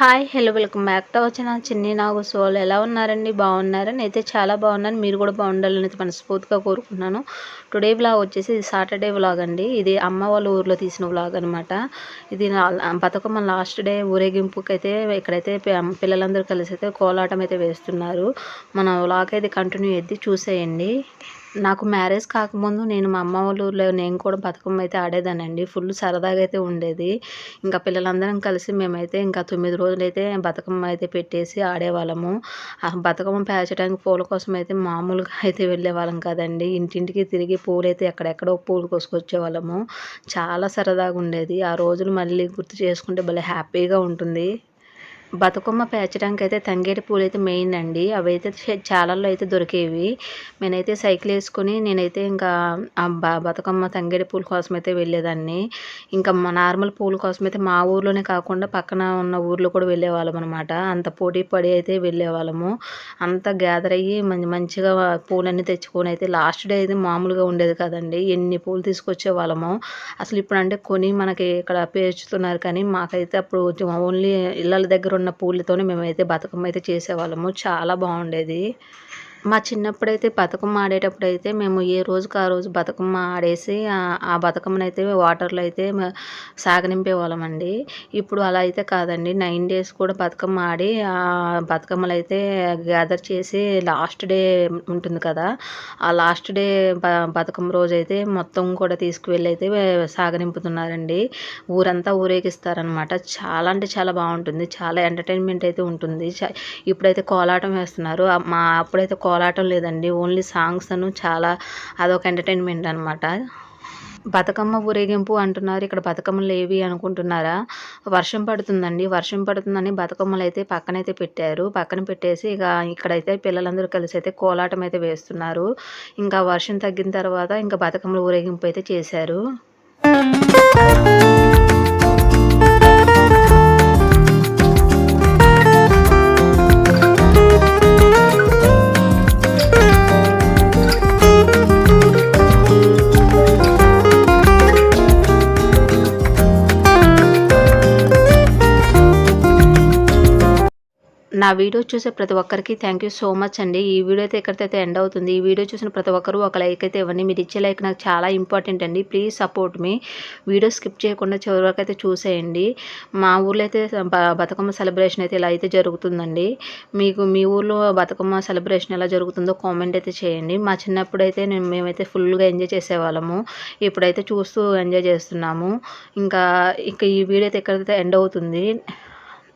Hi hello welcome back to వచ్చిన చిన్ని నాగు soul ఎలా ఉన్నారండి? బాగున్నారా? అయితే చాలా బాగున్నాను. మీరు కూడా బాగుండాలని అయితే మనస్ఫూర్తిగా కోరుకున్నాను టుడే వ్లాగ్ వచ్చేసి ఇది సాటర్డే వ్లాగ్ అండి. ఇది అమ్మ వాళ్ళ ఊర్లో తీసిన వ్లాగ్ అనమాట ఇది నా- బతుకమ్మ లాస్ట్ డే ఊరేగింపుకి అయితే ఇక్కడైతే పిల్లలందరూ కలిసి అయితే కోలాటం అయితే వేస్తున్నారు. మన వ్లాగ్ అయితే కంటిన్యూ అయితే చూసేయండి. నాకు మ్యారేజ్ కాకముందు నేను మా అమ్మ వాళ్ళ ఊర్లో నేను కూడా బతుకమ్మ అయితే ఆడేదానండి ఫుల్ సరదాగా అయితే ఉండేది. ఇంకా పిల్లలందరం కలిసి మేమైతే ఇంకా తొమ్మిది రోజులు అయితే బతుకమ్మ అయితే పెట్టేసి ఆడేవాళ్ళము. ఆ బతుకమ్మ పేర్చడానికి పూల కోసం అయితే మామూలుగా అయితే వెళ్ళేవాళ్ళం కదండి. ఇంటింటికి తిరిగి పూలు అయితే ఎక్కడెక్కడో పూలు కోసుకొచ్చేవాళ్ళము. చాలా సరదాగా ఉండేది. ఆ రోజులు మళ్ళీ గుర్తు చేసుకుంటే భలే హ్యాపీగా ఉంటుంది. బతుకమ్మ పేర్చడానికి అయితే తంగేడి పూలు అయితే మెయిన్ అండి. అవి అయితే చాలల్లో అయితే దొరికేవి. నేనైతే సైకిల్ వేసుకొని నేనైతే ఇంకా ఆ బతుకమ్మ తంగేడి పూల కోసం అయితే వెళ్ళేదాన్ని. ఇంకా నార్మల్ పూల కోసం అయితే మా ఊర్లోనే కాకుండా పక్కన ఉన్న ఊర్లో కూడా వెళ్ళేవాళ్ళం అనమాట అంత పోటీ పడి అయితే వెళ్ళేవాళ్ళము. అంత గ్యాదర్ అయ్యి మంచి మంచిగా పూలన్నీ తెచ్చుకొని అయితే లాస్ట్ డే అయితే మామూలుగా ఉండేది కదండి. ఎన్ని పూలు తీసుకొచ్చే వాళ్ళము అసలు ఇప్పుడు అంటే కొని మనకి ఇక్కడ పేర్చుతున్నారు కానీ మాకైతే అప్పుడు ఓన్లీ ఇళ్ళ దగ్గర ఉన్న పూలతోనే మేమైతే బతుకమ్మ అయితే చేసేవాళ్ళము. చాలా బాగుండేది. మా చిన్నప్పుడైతే బతుకమ్మ ఆడేటప్పుడు అయితే మేము ఏ రోజుకి ఆ రోజు బతుకమ్మ ఆడేసి ఆ- బతుకమ్మను అయితే వాటర్లో అయితే సాగనింపేవాళ్ళమండి సాగనింపే ఇప్పుడు అలా అయితే కాదండి. నైన్ డేస్ కూడా బతుకమ్మ ఆడి ఆ బతుకమ్మలు అయితే గ్యాదర్ చేసి లాస్ట్ డే ఉంటుంది కదా ఆ లాస్ట్ డే బతుకమ్మ రోజు అయితే మొత్తం కూడా తీసుకువెళ్ళి అయితే సాగనింపుతున్నారండి. ఊరంతా ఊరేగిస్తారనమాట చాలా అంటే చాలా బాగుంటుంది. చాలా ఎంటర్టైన్మెంట్ అయితే ఉంటుంది. చ- ఇప్పుడైతే కోలాటం వేస్తున్నారు. మా అప్పుడైతే కోలాటం లేదండి. ఓన్లీ సాంగ్స్ అను చాలా అదొక ఎంటర్టైన్మెంట్ అనమాట బతుకమ్మ ఊరేగింపు అంటున్నారు. ఇక్కడ బతుకమ్మలు లేవి అనుకుంటున్నారా? వర్షం పడుతుందండి. వర్షం పడుతుందని బతుకమ్మలు అయితే పక్కనైతే పెట్టారు. పక్కన పెట్టేసి ఇక ఇక్కడైతే పిల్లలందరూ కలిసి అయితే కోలాటం అయితే వేస్తున్నారు. ఇంకా వర్షం తగ్గిన తర్వాత ఇంకా బతుకమ్మల ఊరేగింపు అయితే చేశారు. నా వీడియో చూసే ప్రతి ఒక్కరికి థ్యాంక్ యూ సో మచ్ అండి. ఈ వీడియో అయితే ఎక్కడికైతే ఎండ్ అవుతుంది ఈ వీడియో చూసిన ప్రతి ఒక్కరు ఒక లైక్ అయితే ఇవ్వండి. మీరు ఇచ్చే లైక్ నాకు చాలా ఇంపార్టెంట్ అండి. ప్లీజ్ సపోర్ట్ మీ వీడియో స్కిప్ చేయకుండా చివరి వరకు అయితే చూసేయండి. మా ఊర్లో అయితే బ- బతుకమ్మ సెలబ్రేషన్ అయితే ఇలా అయితే జరుగుతుందండి. మీకు మీ ఊర్లో బతుకమ్మ సెలబ్రేషన్ ఎలా జరుగుతుందో కామెంట్ అయితే చేయండి. మా చిన్నప్పుడు అయితే నేను మేమైతే ఫుల్గా ఎంజాయ్ చేసేవాళ్ళము. ఇప్పుడైతే చూస్తూ ఎంజాయ్ చేస్తున్నాము. ఇంకా ఇంకా ఈ వీడియో అయితే ఎక్కడైతే ఎండ్ అవుతుంది